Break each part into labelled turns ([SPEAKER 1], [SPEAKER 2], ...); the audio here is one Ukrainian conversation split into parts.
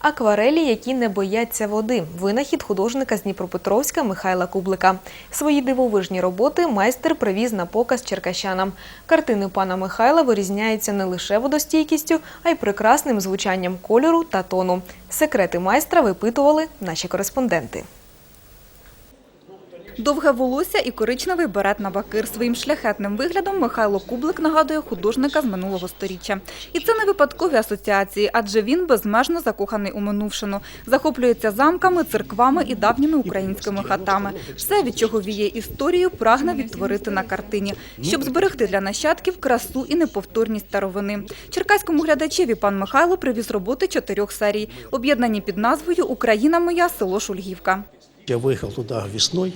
[SPEAKER 1] Акварелі, які не бояться води. Винахід художника з Дніпропетровська Михайла Кублика. Свої дивовижні роботи майстер привіз на показ черкащанам. Картини пана Михайла вирізняються не лише водостійкістю, а й прекрасним звучанням кольору та тону. Секрети майстра випитували наші кореспонденти.
[SPEAKER 2] Довге волосся і коричневий берет на бакир. Своїм шляхетним виглядом Михайло Кублик нагадує художника з минулого сторіччя. І це не випадкові асоціації, адже він безмежно закоханий у минувшину. Захоплюється замками, церквами і давніми українськими хатами. Все, від чого віє історію, прагне відтворити на картині, щоб зберегти для нащадків красу і неповторність старовини. Черкаському глядачеві пан Михайло привіз роботи чотирьох серій, об'єднані під назвою Україна моя, село Шульгівка.
[SPEAKER 3] Я выехал туда весной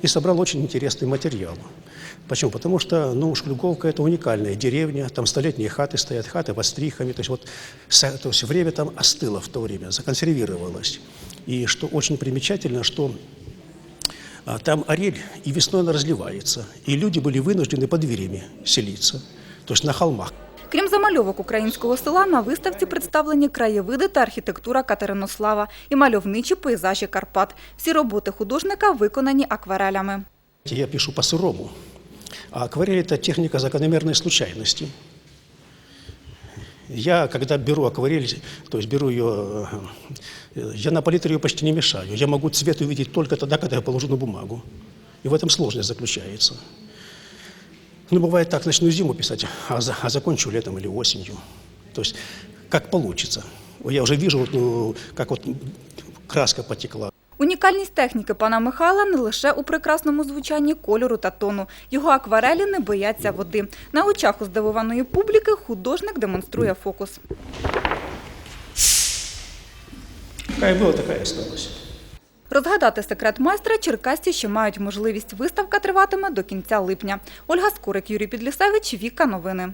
[SPEAKER 3] и собрал очень интересный материал. Почему? Потому что, ну, Шклюковка – это уникальная деревня, там столетние хаты стоят, хаты под стрихами, то есть вот то есть время там остыло в то время, законсервировалось. И что очень примечательно, что а, там орель, и весной она разливается, и люди были вынуждены под дверями селиться, то есть на холмах.
[SPEAKER 2] Крім замальовок українського села, на виставці представлені краєвиди та архітектура Катеринослава і мальовничі пейзажі Карпат. Всі роботи художника виконані акварелями.
[SPEAKER 3] Я пишу по-сырому, а акварель – это техника закономерной случайности. Я, когда беру акварель, то есть беру ее, э, я на палитре ее почти не мешаю. Я могу цвет увидеть только тогда, когда я положу на бумагу. И в этом сложность заключается. Ну, бывает так, начну зиму писать, а, за- а закончу летом или осенью. То есть, как получится. Я уже вижу, вот, ну, как вот краска потекла.
[SPEAKER 2] Унікальність техніки пана Михайла не лише у прекрасному звучанні кольору та тону. Його акварелі не бояться води. На очах у здивованої публіки художник демонструє фокус.
[SPEAKER 3] Какая была, такая и осталась.
[SPEAKER 2] Розгадати секрет майстра черкасці ще мають можливість. Виставка триватиме до кінця липня. Ольга Скорик, Юрій Підлісевич, Віка Новини.